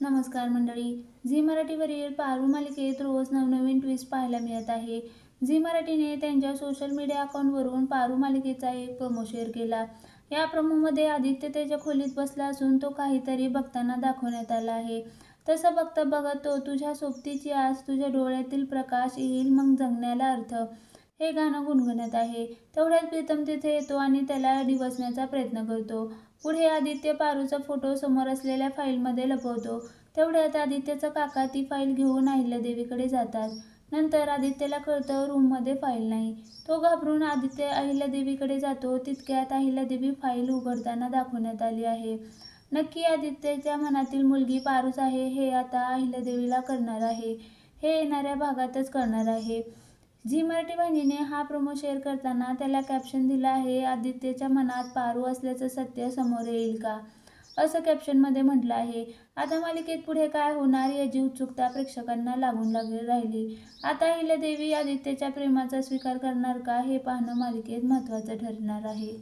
नमस्कार मंडळी. झी मराठीवरील पारू मालिकेत रोज नवनवीन ट्विस्ट पाहायला मिळत आहे. झी मराठीने त्यांच्या सोशल मीडिया अकाउंटवरून पारू मालिकेचा एक प्रोमो शेअर केला. या प्रोमोमध्ये आदित्य त्याच्या खोलीत बसला असून तो काहीतरी बघताना दाखवण्यात आला आहे. तसं बघता बघत तो तुझ्या सोबतीची आज तुझ्या डोळ्यातील प्रकाश येईल मग जगण्याला अर्थ. हे गाणं गुणगुणत आहे. तेवढ्यात प्रीतम तिथे येतो आणि त्याला डिवसण्याचा प्रयत्न करतो. पुढे आदित्य पारूचा फोटो समोर असलेल्या फाईलमध्ये लपवतो. तेवढ्यात आदित्यचा काका ती फाईल घेऊन अहिल्यादेवीकडे जातात. नंतर आदित्यला कळतं रूममध्ये फाईल नाही. तो घाबरून आदित्य अहिल्यादेवीकडे जातो. तितक्यात अहिल्यादेवी फाईल उघडताना दाखवण्यात आली आहे. नक्की आदित्यच्या मनातील मुलगी पारूच आहे. हे आता अहिल्यादेवीला करणार आहे. हे येणाऱ्या भागातच करणार आहे. झी मराठी वाहिनीने हा प्रोमो शेअर करताना त्याला कॅप्शन दिलं आहे आदित्यच्या मनात पारू असल्याचं सत्य समोर येईल का? असं कॅप्शनमध्ये म्हटलं आहे. आता मालिकेत पुढे काय होणार याची उत्सुकता प्रेक्षकांना लागून लागली राहिली. आता हिला देवी आदित्यच्या प्रेमाचा स्वीकार करणार का हे पाहणं मालिकेत महत्त्वाचं ठरणार आहे.